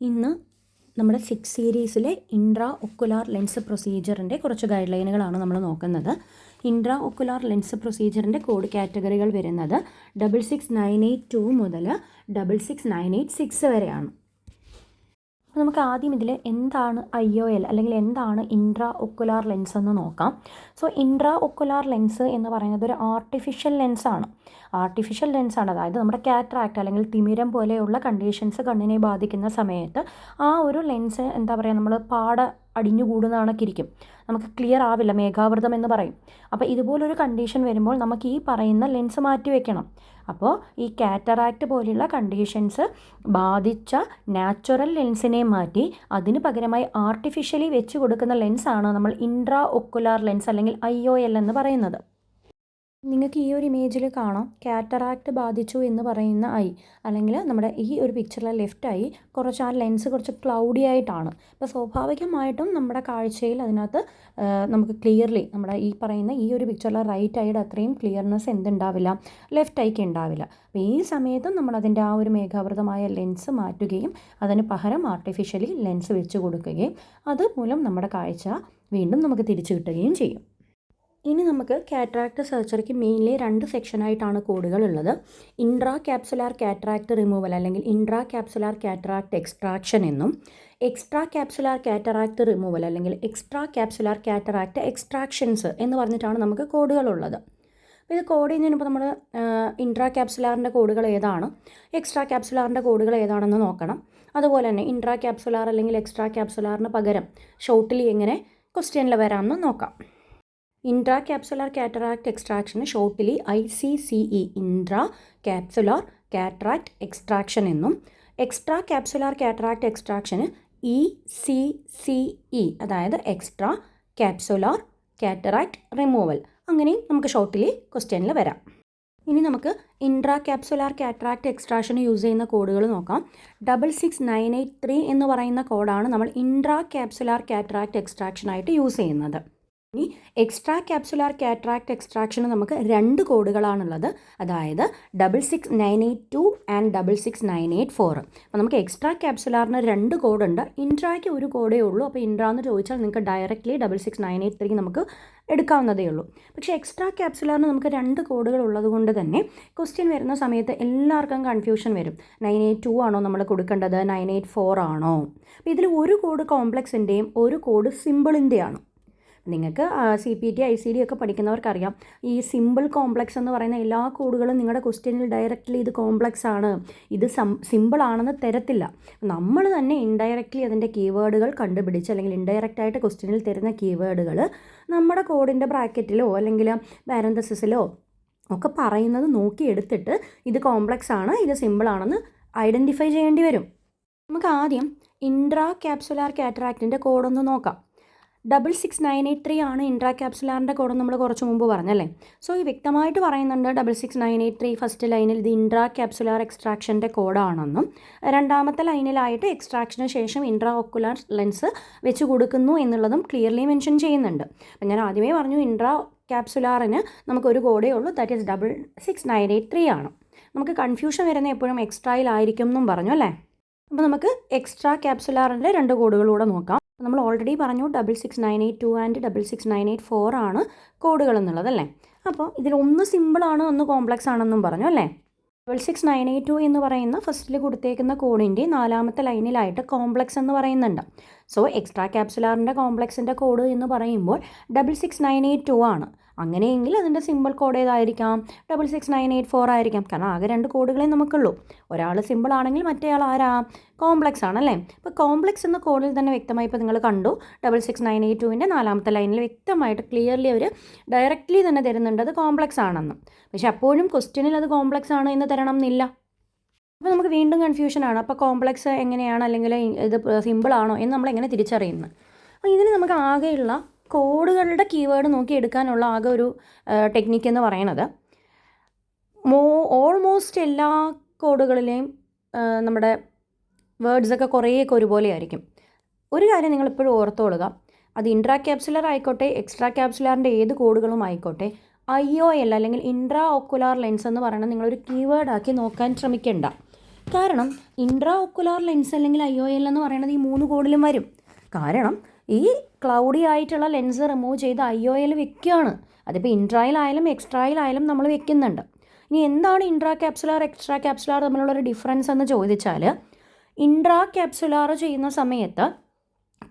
ഇന്ന് നമ്മുടെ സിക്സ് സീരീസിലെ ഇൻട്രാ ഒക്കുലാർ ലെൻസ് പ്രൊസീജിയറിന്റെ കുറച്ച് ഗൈഡ് ലൈനുകളാണ് നമ്മൾ നോക്കുന്നത്. ഇൻട്രാ ഒക്കുലാർ ലെൻസ് പ്രൊസീജിയറിന്റെ കോഡ് കാറ്റഗറികൾ വരുന്നത് double six nine eight two മുതൽ double six nine eight six വരെയാണ്. അപ്പോൾ നമുക്ക് ആദ്യം ഇതിൽ എന്താണ് ഐ ഒ എൽ അല്ലെങ്കിൽ എന്താണ് ഇൻട്രാ ഒക്കുലാർ ലെൻസ് എന്ന് നോക്കാം. സോ ഇൻട്രാ ഒക്കുലാർ ലെൻസ് എന്ന് പറയുന്നത് ഒരു ആർട്ടിഫിഷ്യൽ ലെൻസാണ് ആർട്ടിഫിഷ്യൽ ലെൻസാണ് അതായത് നമ്മുടെ കാറ്ററാക്ട് അല്ലെങ്കിൽ തിമിരം പോലെയുള്ള കണ്ടീഷൻസ് കണ്ണിനെ ബാധിക്കുന്ന സമയത്ത് ആ ഒരു ലെൻസ് എന്താ പറയുക നമ്മൾ പാട അടിഞ്ഞുകൂടുന്ന കണക്കിരിക്കും നമുക്ക് ക്ലിയർ ആവില്ല മേഘാവൃതം എന്ന് പറയും. അപ്പോൾ ഇതുപോലൊരു കണ്ടീഷൻ വരുമ്പോൾ നമുക്ക് ഈ പറയുന്ന ലെൻസ് മാറ്റി വെക്കണം. അപ്പോൾ ഈ കാറ്ററാക്ട് പോലെയുള്ള കണ്ടീഷൻസ് ബാധിച്ച നാച്ചുറൽ ലെൻസിനെ മാറ്റി അതിന് പകരമായി ആർട്ടിഫിഷ്യലി വെച്ച് കൊടുക്കുന്ന ലെൻസാണ് നമ്മൾ ഇൻട്രാ ഒക്കുലാർ ലെൻസ് അല്ലെങ്കിൽ ഐ എന്ന് പറയുന്നത്. നിങ്ങൾക്ക് ഈ ഒരു ഇമേജിൽ കാണാം. കാറ്ററാക്ട് ബാധിച്ചു എന്ന് പറയുന്ന ഐ അല്ലെങ്കിൽ നമ്മുടെ ഈ ഒരു പിക്ചറിലെ ലെഫ്റ്റ് ഐ കുറച്ച് ആ ലെൻസ് കുറച്ച് ക്ലൗഡി ആയിട്ടാണ്. അപ്പോൾ സ്വാഭാവികമായിട്ടും നമ്മുടെ കാഴ്ചയിൽ അതിനകത്ത് നമുക്ക് ക്ലിയർലി നമ്മുടെ ഈ പറയുന്ന ഈ ഒരു പിക്ചറിലെ റൈറ്റ് ഐയുടെ അത്രയും ക്ലിയർനെസ് എന്തുണ്ടാവില്ല? ലെഫ്റ്റ് ഐക്ക് ഉണ്ടാവില്ല. അപ്പോൾ ഈ സമയത്തും നമ്മൾ അതിന്റെ ആ ഒരു മേഘാവൃതമായ ലെൻസ് മാറ്റുകയും അതിന് പകരം ആർട്ടിഫിഷ്യലി ലെൻസ് വെച്ച് കൊടുക്കുകയും അതുമൂലം നമ്മുടെ കാഴ്ച വീണ്ടും നമുക്ക് തിരിച്ചു കിട്ടുകയും ചെയ്യും. ഇനി നമുക്ക് കാറ്ററാക്ട് സർജറിക്ക് മെയിൻലി രണ്ട് സെക്ഷനായിട്ടാണ് കോഡുകൾ ഉള്ളത്. ഇൻട്രാ ക്യാപ്സുലാർ കാറ്ററാക്ട് റിമൂവൽ അല്ലെങ്കിൽ ഇൻട്രാ ക്യാപ്സുലാർ കാറ്ററാക്ട് എക്സ്ട്രാക്ഷൻ എന്നും എക്സ്ട്രാ ക്യാപ്സുലാർ കാറ്ററാക്ട് റിമൂവൽ അല്ലെങ്കിൽ എക്സ്ട്രാ ക്യാപ്സുലാർ കാറ്ററാക്ട് എക്സ്ട്രാക്ഷൻസ് എന്ന് പറഞ്ഞിട്ടാണ് നമുക്ക് കോഡുകളുള്ളത് അപ്പോൾ ഇത് കോഡ് ചെയ്യുന്നതിന് നമ്മൾ ഇൻട്രാ ക്യാപ്സുലാറിന്റെ കോഡുകൾ ഏതാണ്? എക്സ്ട്രാ ക്യാപ്സുലാറിന്റെ കോഡുകൾ ഏതാണെന്ന് നോക്കണം. അതുപോലെ തന്നെ ഇൻട്രാ ക്യാപ്സുലാർ അല്ലെങ്കിൽ എക്സ്ട്രാ ക്യാപ്സുലാറിന് പകരം ഷോട്ടിൽ എങ്ങനെ ക്വസ്റ്റ്യനിൽ വരാമെന്ന് നോക്കാം. Intra capsular cataract എക്സ്ട്രാക്ഷന് shortly I C C E intra capsular cataract extraction എന്നും എക്സ്ട്രാ ക്യാപ്സുലാർ കാറ്ററാക്ട് എക്സ്ട്രാക്ഷന് ഇ സി സി ഇ അതായത് എക്സ്ട്രാ ക്യാപ്സുലാർ കാറ്ററാക്ട് റിമൂവൽ അങ്ങനെയും നമുക്ക് ഷോർട്ടിലി ക്വസ്റ്റ്യനിൽ വരാം. ഇനി നമുക്ക് ഇൻട്രാ ക്യാപ്സുലാർ കാറ്ററാക്ട് എക്സ്ട്രാക്ഷന് യൂസ് ചെയ്യുന്ന കോഡുകൾ നോക്കാം. Double six nine eight three എന്ന് പറയുന്ന കോഡാണ് നമ്മൾ ഇൻട്രാ ക്യാപ്സുലാർ കാറ്ററാക്ട് എക്സ്ട്രാക്ഷനായിട്ട് യൂസ് ചെയ്യുന്നത്. ഇനി എക്സ്ട്രാ ക്യാപ്സുലാർ കാറ്ററാക്ട് എക്സ്ട്രാക്ഷന് നമുക്ക് രണ്ട് കോഡുകളാണുള്ളത്. അതായത് double six nine eight two and double six nine eight four അപ്പോൾ നമുക്ക് എക്സ്ട്രാ ക്യാപ്സുലാറിന് രണ്ട് കോഡുണ്ട്. ഇൻട്രാക്ക് ഒരു കോഡേ ഉള്ളൂ. അപ്പോൾ ഇൻട്രാ എന്ന് ചോദിച്ചാൽ നിങ്ങൾക്ക് directly double six nine eight three നമുക്ക് എടുക്കാവുന്നതേ ഉള്ളൂ. പക്ഷേ എക്സ്ട്രാ ക്യാപ്സുലാറിന് നമുക്ക് രണ്ട് കോഡുകൾ ഉള്ളത് കൊണ്ട് തന്നെ ക്വസ്റ്റ്യൻ വരുന്ന സമയത്ത് എല്ലാവർക്കും കൺഫ്യൂഷൻ വരും. നയൻ എയ്റ്റ് ടു ആണോ നമ്മൾ കൊടുക്കേണ്ടത്? നയൻ എയ്റ്റ് ഫോർ ആണോ? അപ്പോൾ ഇതിൽ ഒരു കോഡ് കോംപ്ലക്സിന്റെയും ഒരു കോഡ് സിമ്പിളിന്റെയാണ് നിങ്ങൾക്ക് C P T I C D ഒക്കെ പഠിക്കുന്നവർക്കറിയാം. ഈ സിമ്പിൾ കോംപ്ലക്സ് എന്ന് പറയുന്ന എല്ലാ കോഡുകളും നിങ്ങളുടെ ക്വസ്റ്റ്യനിൽ ഡയറക്റ്റ്ലി ഇത് കോംപ്ലക്സ് ആണ്. ഇത് സം സിമ്പിൾ ആണെന്ന് തരത്തില്ല. നമ്മൾ തന്നെ ഇൻഡയറക്റ്റ്ലി അതിന്റെ കീവേഡുകൾ കണ്ടുപിടിച്ച് അല്ലെങ്കിൽ ഇൻഡയറക്റ്റ് ആയിട്ട് ക്വസ്റ്റ്യനിൽ തരുന്ന കീവേഡുകൾ നമ്മുടെ കോഡിന്റെ ബ്രാക്കറ്റിലോ അല്ലെങ്കിൽ പാരന്തസിസിലോ ഒക്കെ പറയുന്നത് നോക്കിയെടുത്തിട്ട് ഇത് കോംപ്ലക്സ് ആണ് ഇത് സിമ്പിൾ ആണെന്ന് ഐഡന്റിഫൈ ചെയ്യേണ്ടി വരും. നമുക്ക് ആദ്യം ഇൻട്രാ ക്യാപ്സുലാർ കാറ്ററാക്റ്റിന്റെ കോഡൊന്ന് നോക്കാം. Double six nine eight three ആണ് ഇൻട്രാ ക്യാപ്സുലാറിന്റെ കോഡ് നമ്മൾ കുറച്ച് മുമ്പ് പറഞ്ഞല്ലേ. സോ ഈ വ്യക്തമായിട്ട് പറയുന്നുണ്ട് double six nine eight three first ലൈനിൽ ഇത് ഇൻട്രാ ക്യാപ്സുലാർ എക്സ്ട്രാക്ഷന്റെ കോഡാണെന്നും രണ്ടാമത്തെ ലൈനിലായിട്ട് എക്സ്ട്രാക്ഷന് ശേഷം ഇൻട്രാ ഒക്കുലാർ ലെൻസ് വെച്ച് കൊടുക്കുന്നു എന്നുള്ളതും ക്ലിയർലി മെൻഷൻ ചെയ്യുന്നുണ്ട്. അപ്പം ഞാൻ ആദ്യമേ പറഞ്ഞു ഇൻട്രാ ക്യാപ്സുലാറിന് നമുക്കൊരു കോഡേ ഉള്ളൂ that is double six nine eight three ആണ്. നമുക്ക് കൺഫ്യൂഷൻ വരുന്ന എപ്പോഴും എക്സ്ട്രായിലായിരിക്കും എന്നും പറഞ്ഞു അല്ലേ? അപ്പോൾ നമുക്ക് എക്സ്ട്രാ ക്യാപ്സുലാറിന്റെ രണ്ട് കോഡുകളൂടെ നോക്കാം. നമ്മൾ ഓൾറെഡി പറഞ്ഞു double six nine eight two and double six nine eight four ആണ് കോഡുകൾ എന്നുള്ളതല്ലേ അപ്പോൾ ഇതിൽ ഒന്ന് സിമ്പിളാണ് ഒന്ന് കോംപ്ലക്സ് ആണെന്നും പറഞ്ഞു അല്ലേ? Double six nine eight two എന്ന് പറയുന്ന ഫസ്റ്റിൽ കൊടുത്തേക്കുന്ന കോഡിന്റെ നാലാമത്തെ ലൈനിലായിട്ട് കോംപ്ലക്സ് എന്ന് പറയുന്നുണ്ട്. സോ എക്സ്ട്രാ ക്യാപ്സുലാറിന്റെ കോംപ്ലക്സിന്റെ കോഡ് എന്ന് പറയുമ്പോൾ double six nine eight two ആണ്. അങ്ങനെയെങ്കിൽ അതിന്റെ simple code ഏതായിരിക്കാം? Double six nine eight four ആയിരിക്കാം. കാരണം ആകെ രണ്ട് കോഡുകളെ നമുക്കുള്ളൂ. ഒരാൾ സിമ്പിൾ ആണെങ്കിൽ മറ്റേയാൾ ആരാ? കോംപ്ലക്സ് ആണല്ലേ? അപ്പോൾ കോംപ്ലക്സ് എന്ന കോഡിൽ തന്നെ വ്യക്തമായി ഇപ്പോൾ നിങ്ങൾ കണ്ടു. ഡബിൾ സിക്സ് നയൻ എയ്റ്റ് ടുവിന്റെ നാലാമത്തെ ലൈനിൽ വ്യക്തമായിട്ട് ക്ലിയർലി അവർ ഡയറക്റ്റ്ലി തന്നെ തരുന്നുണ്ട്. അത് കോംപ്ലക്സ് ആണെന്ന്. പക്ഷെ അപ്പോഴും ക്വസ്റ്റ്യനിൽ അത് കോംപ്ലക്സ് ആണ് എന്ന് തരണം എന്നില്ല അപ്പോൾ നമുക്ക് വീണ്ടും കൺഫ്യൂഷൻ ആണ്. അപ്പോൾ കോംപ്ലക്സ് എങ്ങനെയാണ്? അല്ലെങ്കിൽ ഇത് സിമ്പിൾ ആണോ? എന്ന് നമ്മൾ എങ്ങനെ തിരിച്ചറിയുന്നത്? അപ്പോൾ ഇതിന് നമുക്ക് ആകെയുള്ള കോഡുകളുടെ കീവേഡ് നോക്കി എടുക്കാനുള്ള ആകെ ഒരു ടെക്നിക്ക് എന്ന് പറയുന്നത് മോ ഓൾമോസ്റ്റ് എല്ലാ കോഡുകളിലെയും നമ്മുടെ വേർഡ്സൊക്കെ കുറേയൊക്കെ ഒരുപോലെ ആയിരിക്കും. ഒരു കാര്യം നിങ്ങൾ എപ്പോഴും ഓർത്തോളുക. അത് ഇൻട്രാ ക്യാപ്സുലർ ആയിക്കോട്ടെ എക്സ്ട്രാ ക്യാപ്സുലാറിന്റെ ഏത് കോഡുകളും ആയിക്കോട്ടെ ഐ ഒ എൽ അല്ലെങ്കിൽ ഇൻട്രാ ഓക്കുലാർ ലെൻസ് എന്ന് പറയുന്നത് നിങ്ങളൊരു കീവേഡ് ആക്കി നോക്കാൻ ശ്രമിക്കേണ്ട. കാരണം ഇൻട്രാ ഒക്കുലാർ ലെൻസ് അല്ലെങ്കിൽ ഐ ഒ എൽ എന്ന് പറയുന്നത് ഈ മൂന്ന് കോഡിലും വരും. കാരണം ഈ ക്ലൗഡി ആയിട്ടുള്ള ലെൻസ് റിമൂവ് ചെയ്ത് ഐ ഒ എൽ വെക്കുകയാണ്. അതിപ്പോൾ ഇൻട്രായിലായാലും എക്സ്ട്രായിലായാലും നമ്മൾ വെക്കുന്നുണ്ട്. ഇനി എന്താണ് ഇൻട്രാ ക്യാപ്സുലാർ എക്സ്ട്രാ ക്യാപ്സുലാർ തമ്മിലുള്ളൊരു ഡിഫറൻസ് എന്ന് ചോദിച്ചാൽ ഇൻട്രാ ക്യാപ്സുലാർ ചെയ്യുന്ന സമയത്ത്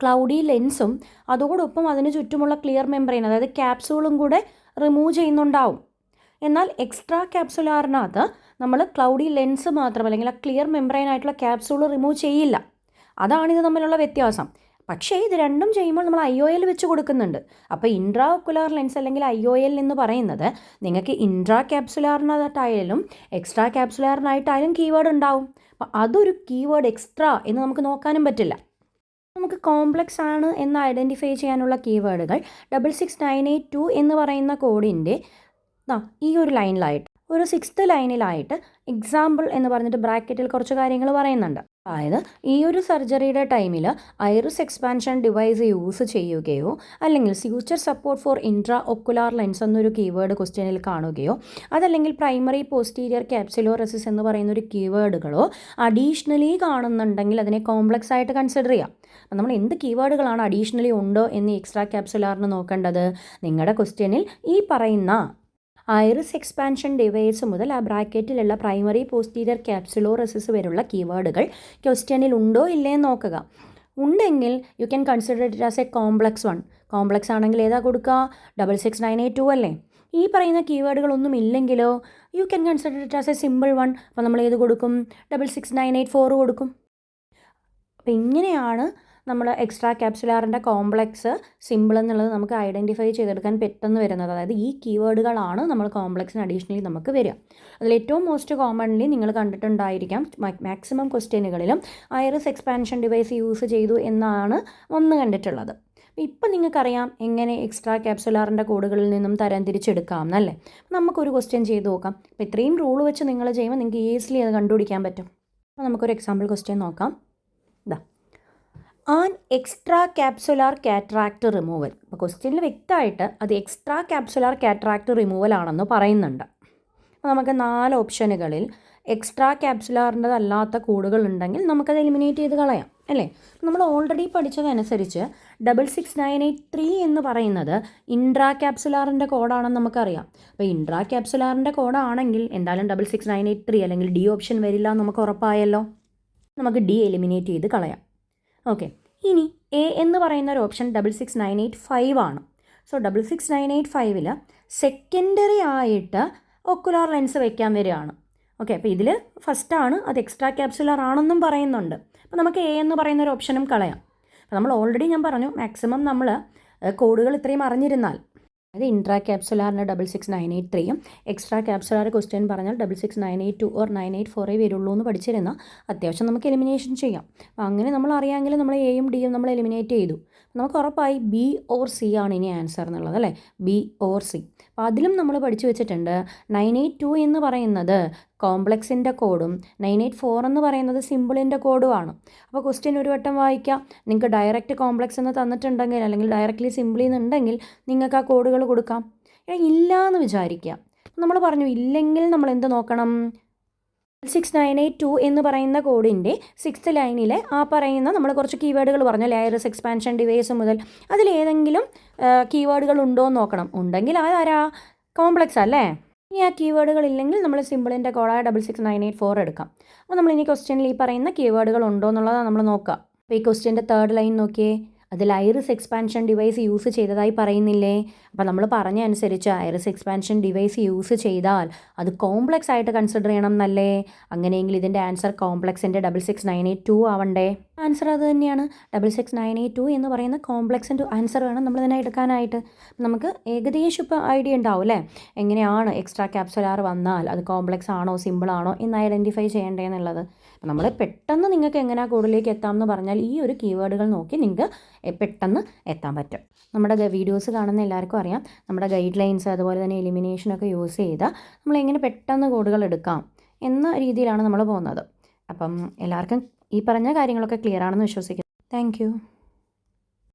ക്ലൗഡി ലെൻസും അതോടൊപ്പം അതിന് ചുറ്റുമുള്ള ക്ലിയർ മെമ്പറൈൻ അതായത് ക്യാപ്സൂളും കൂടെ റിമൂവ് ചെയ്യുന്നുണ്ടാവും. എന്നാൽ എക്സ്ട്രാ ക്യാപ്സുലാറിനകത്ത് നമ്മൾ ക്ലൗഡി ലെൻസ് മാത്രം അല്ലെങ്കിൽ ആ ക്ലിയർ മെമ്പറൈൻ ആയിട്ടുള്ള ക്യാപ്സൂൾ റിമൂവ് ചെയ്യില്ല. അതാണ് ഇത് തമ്മിലുള്ള വ്യത്യാസം. പക്ഷേ ഇത് രണ്ടും ചെയ്യുമ്പോൾ നമ്മൾ ഐ ഒ എൽ വെച്ച് കൊടുക്കുന്നുണ്ട്. അപ്പോൾ ഇൻട്രാ ഒക്കുലാർ ലെൻസ് അല്ലെങ്കിൽ ഐ ഒ എൽ എന്ന് പറയുന്നത് നിങ്ങൾക്ക് ഇൻട്രാ ക്യാപ്സുലാറിനകത്തായാലും എക്സ്ട്രാ ക്യാപ്സുലാറിനായിട്ടായാലും കീവേഡ് ഉണ്ടാവും. അപ്പോൾ അതൊരു കീവേഡ് എക്സ്ട്രാ എന്ന് നമുക്ക് നോക്കാനും പറ്റില്ല. നമുക്ക് കോംപ്ലക്സ് ആണ് എന്ന് ഐഡന്റിഫൈ ചെയ്യാനുള്ള കീവേഡുകൾ double six nine eight two എന്ന് പറയുന്ന കോഡിന്റെ ഈ ഒരു ലൈനിലായിട്ട് ഒരു സിക്സ്ത് ലൈനിലായിട്ട് എക്സാമ്പിൾ എന്ന് പറഞ്ഞിട്ട് ബ്രാക്കറ്റിൽ കുറച്ച് കാര്യങ്ങൾ പറയുന്നുണ്ട്. അതായത് ഈ ഒരു സർജറിയുടെ ടൈമിൽ ഐറിസ് എക്സ്പാൻഷൻ ഡിവൈസ് യൂസ് ചെയ്യുകയോ അല്ലെങ്കിൽ future support for intra ocular lens എന്നൊരു കീവേഡ് ക്വസ്റ്റ്യനിൽ കാണുകയോ അതല്ലെങ്കിൽ പ്രൈമറി പോസ്റ്റീരിയർ ക്യാപ്സുലോറസിസ് എന്ന് പറയുന്ന ഒരു കീവേഡുകളോ അഡീഷണലി കാണുന്നുണ്ടെങ്കിൽ അതിനെ കോംപ്ലക്സ് ആയിട്ട് കൺസിഡർ ചെയ്യാം. അപ്പം നമ്മൾ എന്ത് കീവേഡുകളാണ് അഡീഷണലി ഉണ്ടോ എന്ന് എക്സ്ട്രാ ക്യാപ്സുലാറിന് നോക്കേണ്ടത്? നിങ്ങളുടെ ക്വസ്റ്റ്യനിൽ ഈ പറയുന്ന ഐറിസ് എക്സ്പാൻഷൻ ഡിവൈസ് മുതൽ ആ ബ്രാക്കറ്റിലുള്ള പ്രൈമറി പോസ്റ്റീരിയർ ക്യാപ്സുലോറസിസ് വരെയുള്ള കീവേഡുകൾ ക്വസ്റ്റ്യനിൽ ഉണ്ടോ ഇല്ലേ എന്ന് നോക്കുക. ഉണ്ടെങ്കിൽ you can consider it as a complex one complex ആണെങ്കിൽ ഏതാ കൊടുക്കുക double six nine eight two അല്ലേ? ഈ പറയുന്ന കീവേഡുകളൊന്നും ഇല്ലെങ്കിലോ you can consider it as a simple one അപ്പോൾ നമ്മൾ ഏത് കൊടുക്കും? Double six nine eight four കൊടുക്കും. അപ്പോൾ ഇങ്ങനെയാണ് നമ്മൾ എക്സ്ട്രാ ക്യാപ്സുലാറിന്റെ കോംപ്ലക്സ് സിമ്പിൾ എന്നുള്ളത് നമുക്ക് ഐഡന്റിഫൈ ചെയ്തെടുക്കാൻ പെട്ടെന്ന് വരുന്നത്. അതായത് ഈ കീവേഡുകളാണ് നമ്മൾ കോംപ്ലക്സിന് അഡീഷണലി നമുക്ക് വരിക. അതിൽ ഏറ്റവും മോസ്റ്റ് കോമൺലി നിങ്ങൾ കണ്ടിട്ടുണ്ടായിരിക്കാം മാക്സിമം ക്വസ്റ്റ്യനുകളിലും ഐറിസ് എക്സ്പാൻഷൻ ഡിവൈസ് യൂസ് ചെയ്തു എന്നാണ് ഒന്ന് കണ്ടിട്ടുള്ളത്. ഇപ്പം നിങ്ങൾക്കറിയാം എങ്ങനെ എക്സ്ട്രാ ക്യാപ്സുലാറിന്റെ കോഡുകളിൽ നിന്നും തരം തിരിച്ചെടുക്കാം എന്നല്ലേ? നമുക്കൊരു ക്വസ്റ്റ്യൻ ചെയ്ത് നോക്കാം. അപ്പോൾ ഇത്രയും റൂൾ വെച്ച് നിങ്ങൾ ചെയ്യുമ്പോൾ നിങ്ങൾക്ക് ഈസിലി അത് കണ്ടുപിടിക്കാൻ പറ്റും. അപ്പോൾ നമുക്കൊരു എക്സാമ്പിൾ ക്വസ്റ്റ്യൻ നോക്കാം. An extra capsular cataract removal. അപ്പോൾ ക്വസ്റ്റ്യനിൽ വ്യക്തമായിട്ട് അത് എക്സ്ട്രാ ക്യാപ്സുലാർ കാറ്ററാക്ട് റിമൂവൽ ആണെന്ന് പറയുന്നുണ്ട്. അപ്പോൾ നമുക്ക് നാല് ഓപ്ഷനുകളിൽ എക്സ്ട്രാ ക്യാപ്സുലാറിന്റെതല്ലാത്ത കൂടുകൾ ഉണ്ടെങ്കിൽ നമുക്കത് എലിമിനേറ്റ് ചെയ്ത് കളയാം അല്ലേ? നമ്മൾ already പഠിച്ചതനുസരിച്ച് double six nine eight three എന്ന് പറയുന്നത് ഇൻട്രാ ക്യാപ്സുലാറിന്റെ കോഡാണെന്ന് നമുക്കറിയാം. അപ്പോൾ ഇൻട്രാ ക്യാപ്സുലാറിന്റെ കോഡാണെങ്കിൽ എന്തായാലും double six nine eight three അല്ലെങ്കിൽ ഡി ഓപ്ഷൻ വരില്ല നമുക്ക് ഉറപ്പായല്ലോ. നമുക്ക് ഡി എലിമിനേറ്റ് ചെയ്ത് കളയാം. ഓക്കെ ഇനി എ എന്ന് പറയുന്ന ഒരു option double six nine eight five ആണ്. So double six nine eight ഫൈവിൽ സെക്കൻഡറി ആയിട്ട് ഒക്കുലാർ ലെൻസ് വെക്കാൻ വരികയാണ്. ഓക്കെ അപ്പോൾ ഇതിൽ ഫസ്റ്റാണ് അത് എക്സ്ട്രാ ക്യാപ്സുലർ ആണെന്നും പറയുന്നുണ്ട്. അപ്പോൾ നമുക്ക് എ എന്ന് പറയുന്ന ഒരു ഓപ്ഷനും കളയാം. അപ്പോൾ നമ്മൾ ഓൾറെഡി ഞാൻ പറഞ്ഞു മാക്സിമം നമ്മൾ കോഡുകൾ ഇത്രയും അറിഞ്ഞിരുന്നാൽ അതായത് ഇൻട്രാ ക്യാപ്സുലാറിന് ഡബിൾ സിക്സ് നയൻ എയ്റ്റ് ത്രീയും എക്സ്ട്രാ ക്യാപ്സുലാർ ക്വസ്റ്റ്യൻ പറഞ്ഞാൽ double six nine eight two or nine eight ഫോറേ വരുള്ളൂ എന്ന് പഠിച്ചിരുന്നാൽ അത്യാവശ്യം നമുക്ക് എലിമിനേഷൻ ചെയ്യാം. അങ്ങനെ നമ്മൾ അറിയാമെങ്കിൽ നമ്മൾ എയും ഡിയും നമ്മൾ എലിമിനേറ്റ് ചെയ്തു. നമുക്ക് ഉറപ്പായി ബി ഓർ സി ആണ് ഇനി ആൻസർ എന്നുള്ളത് അല്ലേ? ബി ഓർ സി അപ്പോൾ അതിലും നമ്മൾ പഠിച്ചു വെച്ചിട്ടുണ്ട്. നയൻ എയ്റ്റ് ടു എന്ന് പറയുന്നത് കോംപ്ലക്സിന്റെ കോഡും നയൻ എയ്റ്റ് ഫോർ എന്ന് പറയുന്നത് സിമ്പിളിന്റെ കോഡുമാണ്. അപ്പോൾ ക്വസ്റ്റ്യൻ ഒരു വട്ടം വായിക്കാം. നിങ്ങൾക്ക് ഡയറക്റ്റ് കോംപ്ലക്സ് എന്ന് തന്നിട്ടുണ്ടെങ്കിൽ അല്ലെങ്കിൽ ഡയറക്റ്റ്ലി സിമ്പിളി എന്നുണ്ടെങ്കിൽ നിങ്ങൾക്ക് ആ കോഡുകൾ കൊടുക്കാം. ഇല്ല എന്ന് വിചാരിക്കുക. നമ്മൾ പറഞ്ഞു ഇല്ലെങ്കിൽ നമ്മൾ എന്ത് നോക്കണം? സിക്സ് നയൻ എയ്റ്റ് ടു എന്ന് പറയുന്ന കോഡിന്റെ സിക്സ്ത് ലൈനിലെ ആ പറയുന്ന നമ്മൾ കുറച്ച് കീവേഡുകൾ പറഞ്ഞു ലയറസ് എക്സ്പാൻഷൻ ഡിവൈസ് മുതൽ. അതിലേതെങ്കിലും കീവേഡുകൾ ഉണ്ടോ എന്ന് നോക്കണം. ഉണ്ടെങ്കിൽ അതാരാ കോംപ്ലക്സ് അല്ലേ? ഇനി ആ കീവേഡുകൾ ഇല്ലെങ്കിൽ നമ്മൾ സിമ്പിളിന്റെ കോഡായ double six nine eight four എടുക്കാം. അപ്പോൾ നമ്മൾ ഇനി ക്വസ്റ്റ്യനിൽ ഈ പറയുന്ന കീവേഡുകൾ ഉണ്ടോ എന്നുള്ളതാണ് നമ്മൾ നോക്കുക അപ്പോൾ ഈ ക്വസ്റ്റ്യന്റെ തേർഡ് ലൈൻ നോക്കിയേ. അതിൽ ഐറിസ് എക്സ്പാൻഷൻ ഡിവൈസ് യൂസ് ചെയ്തതായി പറയുന്നില്ലേ? അപ്പോൾ നമ്മൾ പറഞ്ഞ അനുസരിച്ച് ഐറിസ് എക്സ്പാൻഷൻ ഡിവൈസ് യൂസ് ചെയ്താൽ അത് കോംപ്ലക്സ് ആയിട്ട് കൺസിഡർ ചെയ്യണം എന്നല്ലേ? അങ്ങനെയെങ്കിൽ ഇതിന്റെ answer കോംപ്ലക്സിന്റെ double six nine eight two ആവണ്ടേ? ആൻസർ അത് തന്നെയാണ്. Double six nine eight two എന്ന് പറയുന്ന കോംപ്ലക്സിന്റെ ആൻസർ വേണം നമ്മൾ ഇതിനെ എടുക്കാനായിട്ട്. നമുക്ക് ഏകദേശം ഇപ്പോൾ ഐഡിയ ഉണ്ടാവും അല്ലേ? എങ്ങനെയാണ് എക്സ്ട്രാ ക്യാപ്സുലാർ വന്നാൽ അത് കോംപ്ലക്സ് ആണോ സിമ്പിൾ ആണോ എന്ന് ഐഡന്റിഫൈ ചെയ്യേണ്ടതെന്നുള്ളത് നമ്മൾ പെട്ടെന്ന് നിങ്ങൾക്ക് എങ്ങനെ കോഡിലേക്ക് എത്താം എന്ന് പറഞ്ഞാൽ ഈ ഒരു കീവേഡുകൾ നോക്കി നിങ്ങൾക്ക് പെട്ടെന്ന് എത്താൻ പറ്റും. നമ്മുടെ വീഡിയോസ് കാണുന്ന എല്ലാവർക്കും അറിയാം. നമ്മുടെ ഗൈഡ് ലൈൻസ് അതുപോലെ തന്നെ എലിമിനേഷനൊക്കെ യൂസ് ചെയ്താൽ നമ്മൾ എങ്ങനെ പെട്ടെന്ന് കോഡുകൾ എടുക്കാം എന്ന രീതിയിലാണ് നമ്മൾ പോകുന്നത്. അപ്പം എല്ലാവർക്കും ഈ പറഞ്ഞ കാര്യങ്ങളൊക്കെ ക്ലിയർ ആണെന്ന് വിശ്വസിക്കുന്നു. താങ്ക്